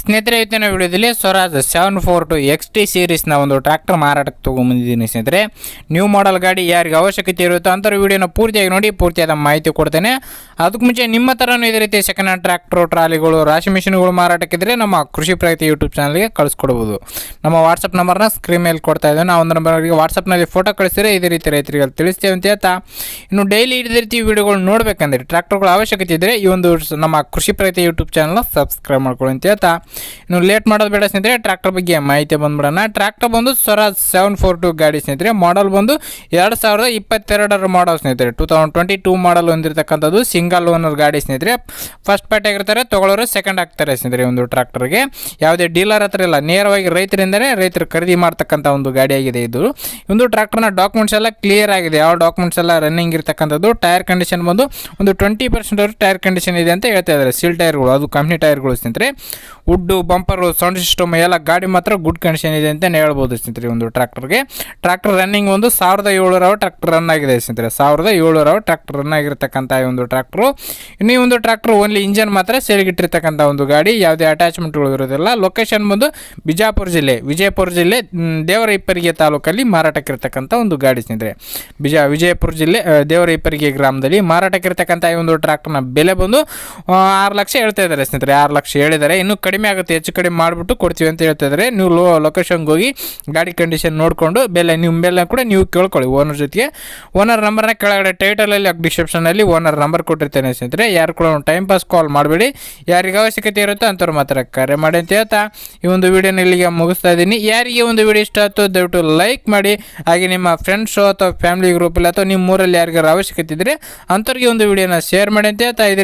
ಸ್ನೇಹಿತರೆ, ಇವತ್ತಿನ ವಿಡಿಯೋದಲ್ಲಿ Swaraj seven four two X T ಸೀರೀಸ್ನ ಒಂದು ಟ್ರ್ಯಾಕ್ಟರ್ ಮಾರಾಟಕ್ಕೆ ತೊಗೊಂಬಂದಿದ್ದೀನಿ ಸ್ನೇಹಿತರೆ. ನ್ಯೂ ಮಾಡೆಲ್ ಗಾಡಿ ಯಾರಿಗೆ ಅವಶ್ಯಕತೆ ಇರುತ್ತೋ ಅಂಥವ್ರ ವಿಡಿಯೋನ ಪೂರ್ತಿಯಾಗಿ ನೋಡಿ, ಪೂರ್ತಿಯಾದ ಮಾಹಿತಿ ಕೊಡ್ತೇನೆ. ಅದಕ್ಕೆ ಮುಂಚೆ ನಿಮ್ಮ ಥರನೂ ಇದೇ ರೀತಿ ಸೆಕೆಂಡ್ ಹ್ಯಾಂಡ್ ಟ್ರ್ಯಾಕ್ಟ್ರು ಟ್ರಾಲಿಗಳು ರಾಶಿ ಮಿಷಿನ್ಗಳು ಮಾರಾಟಕ್ಕಿದ್ರೆ ನಮ್ಮ ಕೃಷಿ ಪ್ರಗತಿ ಯೂಟ್ಯೂಬ್ ಚಾನಲ್ಗೆ ಕಳಿಸ್ಕೊಡ್ಬೋದು. ನಮ್ಮ ವಾಟ್ಸಪ್ ನಂಬರ್ನ ಸ್ಕ್ರೀನ್ ಮೇಲೆ ಕೊಡ್ತಾ ಇದ್ದೇವೆ ನಾವು ಒಂದು ನಂಬರ್ಗೆ ವಾಟ್ಸಪ್ನಲ್ಲಿ ಫೋಟೋ ಕಳಿಸಿದ್ರೆ ಇದೇ ರೀತಿ ರೈತರಿಗೆ ತಿಳಿಸ್ತೇವೆ ಅಂತ ಹೇಳ್ತಾ. ಇನ್ನು ಡೈಲಿ ಇದೇ ರೀತಿ ವಿಡಿಯೋಗಳು ನೋಡಬೇಕಂದ್ರೆ ಟ್ರ್ಯಾಕ್ಟರ್ಗಳ ಅವಶ್ಯಕತೆ ಇದ್ದರೆ ಈ ಒಂದು ನಮ್ಮ ಕೃಷಿ ಪ್ರಗತಿ ಯೂಟ್ಯೂಬ್ ಚಾನಲ್ನ ಸಬ್ಸ್ಕ್ರೈಬ್ ಮಾಡ್ಕೊಳ್ಳಿ ಅಂತ ಹೇಳ್ತಾ. ಇನ್ನು ಲೇಟ್ ಮಾಡೋದು ಬೇಡ ಸ್ನೇಹಿತರೆ ಟ್ರ್ಯಾಕ್ಟರ್ ಬಗ್ಗೆ ಮಾಹಿತಿ ಬಂದ್ಬಿಡೋಣ. ಟ್ರ್ಯಾಕ್ಟರ್ ಬಂದು ಸ್ವರಾಜ್ ಸೆವೆನ್ ಫೋರ್ ಟು ಗಾಡಿ ಸ್ನೇಹಿತರೆ. ಮಾಡಲ್ ಬಂದು ಎರಡು ಸಾವಿರದ ಇಪ್ಪತ್ತೆರಡರ ಮಾಡಲ್ ಸ್ನೇಹಿತರೆ. Two thousand twenty two model ಹೊಂದಿರತಕ್ಕಂಥದ್ದು single owner ಗಾಡಿ ಸ್ನೇಹಿತರೆ. ಫಸ್ಟ್ ಪಾರ್ಟಿ ಆಗಿರ್ತಾರೆ ತೊಗೊಳೋರು ಸೆಕೆಂಡ್ ಆಗ್ತಾರೆ ಸ್ನೇಹಿತರೆ ಒಂದು ಟ್ರ್ಯಾಕ್ಟರ್ಗೆ ಯಾವುದೇ ಡೀಲರ್ ಹತ್ರ ಇಲ್ಲ, ನೇರವಾಗಿ ರೈತರಿಂದಲೇ ರೈತರು ಖರೀದಿ ಮಾಡ್ತಕ್ಕಂಥ ಒಂದು ಗಾಡಿಯಾಗಿದೆ ಇದು. ಒಂದು ಟ್ರ್ಯಾಕ್ಟರ್ನ ಡಾಕ್ಯುಮೆಂಟ್ಸ್ ಎಲ್ಲ ಕ್ಲಿಯರ್ ಆಗಿದೆ. ಯಾವ ಡಾಕ್ಯುಮೆಂಟ್ಸ್ ಎಲ್ಲ ರನ್ನಿಂಗ್ ಇರತಕ್ಕಂಥದ್ದು ಟೈರ್ ಕಂಡೀಷನ್ ಬಂದು ಒಂದು ಟ್ವೆಂಟಿ ಪರ್ಸೆಂಟ್ ಅವರು ಟೈರ್ ಕಂಡೀಷನ್ ಇದೆ ಅಂತ ಹೇಳ್ತಾ ಇದ್ದಾರೆ. ಸೀಲ್ ಟೈರ್ಗಳು ಅದು ಕಂಪ್ನಿ ಟೈರ್ಗಳು ಸ್ನೇಹಿತರೆ. ವುಡ್ಡು ಬಂಪರು, ಸೌಂಡ್ ಸಿಸ್ಟಮ್ ಎಲ್ಲ ಗಾಡಿ ಮಾತ್ರ ಗುಡ್ ಕಂಡೀಷನ್ ಇದೆ ಅಂತಲೇ ಹೇಳ್ಬೋದು ಸ್ನೇಹಿತರೆ ಒಂದು ಟ್ರ್ಯಾಕ್ಟರ್ಗೆ. ಟ್ರ್ಯಾಕ್ಟರ್ ರನ್ನಿಂಗ್ ಒಂದು ಸಾವಿರದ ಏಳ್ನೂರ ಟ್ರ್ಯಾಕ್ಟರ್ ರನ್ ಆಗಿದೆ ಸ್ನೇಹಿತರೆ. ಸಾವಿರದ ಏಳ್ನೂರ ಟ್ರ್ಯಾಕ್ಟರ್ ರನ್ ಆಗಿರ್ತಕ್ಕಂಥ ಈ ಒಂದು ಟ್ರ್ಯಾಕ್ಟ್ರು. ಇನ್ನು ಒಂದು ಟ್ರ್ಯಾಕ್ಟರ್ ಓನ್ಲಿ ಇಂಜನ್ ಮಾತ್ರ ಸೇರಿಗಿಟ್ಟಿರ್ತಕ್ಕಂಥ ಒಂದು ಗಾಡಿ. ಯಾವುದೇ ಅಟ್ಯಾಚ್ಮೆಂಟ್ಗಳು ಇರೋದಿಲ್ಲ. ಲೊಕೇಶನ್ ಬಂದು ಬಿಜಾಪುರ ಜಿಲ್ಲೆ, ವಿಜಯಪುರ ಜಿಲ್ಲೆ ದೇವರ ಇಪ್ಪರಿಗೆ ತಾಲೂಕಲ್ಲಿ ಮಾರಾಟಕ್ಕಿರ್ತಕ್ಕಂಥ ಒಂದು ಗಾಡಿ ಸ್ನೇಹಿತರೆ. ಬಿಜಾ, ವಿಜಯಪುರ ಜಿಲ್ಲೆ ದೇವರ ಇಪ್ಪರಿಗೆ ಗ್ರಾಮದಲ್ಲಿ ಮಾರಾಟಕ್ಕಿರ್ತಕ್ಕಂಥ ಈ ಒಂದು ಟ್ರ್ಯಾಕ್ಟರ್ನ ಬೆಲೆ ಬಂದು ಆರು ಲಕ್ಷ ಹೇಳ್ತಾ ಇದ್ದಾರೆ ಸ್ನೇಹಿತರೆ. ಆರು ಲಕ್ಷ ಹೇಳಿದ್ದಾರೆ. ಇನ್ನೂ ಕಡಿಮೆ ಆಗುತ್ತೆ, ಹೆಚ್ಚು ಕಡಿಮೆ ಮಾಡಿಬಿಟ್ಟು ಕೊಡ್ತೀವಿ ಅಂತ ಹೇಳ್ತಾ ಇದ್ದಾರೆ ನೀವು ಲೋ ಲೊಕೇಶನ್ಗೆ ಹೋಗಿ ಗಾಡಿ ಕಂಡೀಷನ್ ನೋಡಿಕೊಂಡು, ಬೆಲೆ ನಿಮ್ಮ ಬೆಲೆ ಕೂಡ ನೀವು ಕೇಳ್ಕೊಳ್ಳಿ ಓನರ್ ಜೊತೆಗೆ. ಓನರ್ ನಂಬರ್ನ ಕೆಳಗಡೆ ಟೈಟಲಲ್ಲಿ ಡಿಸ್ಕ್ರಿಪ್ಷನಲ್ಲಿ ಓನರ್ ನಂಬರ್ ಕೊಟ್ಟಿರ್ತೇನೆ ಸ್ನೇಹಿತರೆ. ಯಾರು ಕೂಡ ಟೈಮ್ ಪಾಸ್ ಕಾಲ್ ಮಾಡಬೇಡಿ. ಯಾರಿಗೆ ಅವಶ್ಯಕತೆ ಇರುತ್ತೋ ಅಂಥವ್ರು ಮಾತ್ರ ಕರೆ ಮಾಡಿ ಅಂತ ಹೇಳ್ತಾ ಈ ಒಂದು ವಿಡಿಯೋನ ಇಲ್ಲಿಗೆ ಮುಗಿಸ್ತಾ ಇದ್ದೀನಿ. ಯಾರಿಗೆ ಒಂದು ವಿಡಿಯೋ ಇಷ್ಟ ಆಯ್ತು ದಯವಿಟ್ಟು ಲೈಕ್ ಮಾಡಿ. ಹಾಗೆ ನಿಮ್ಮ ಫ್ರೆಂಡ್ಸು ಅಥವಾ ಫ್ಯಾಮಿಲಿ ಗ್ರೂಪಲ್ಲಿ ಅಥವಾ ನಿಮ್ಮ ಊರಲ್ಲಿ ಯಾರಿಗಾರು ಅವಶ್ಯಕತೆ ಇದ್ದರೆ ಅಂಥವ್ರಿಗೆ ಒಂದು ವಿಡಿಯೋನ ಶೇರ್ ಮಾಡಿ ಅಂತ ಹೇಳ್ತಾ ಇದ್ದೀರಿ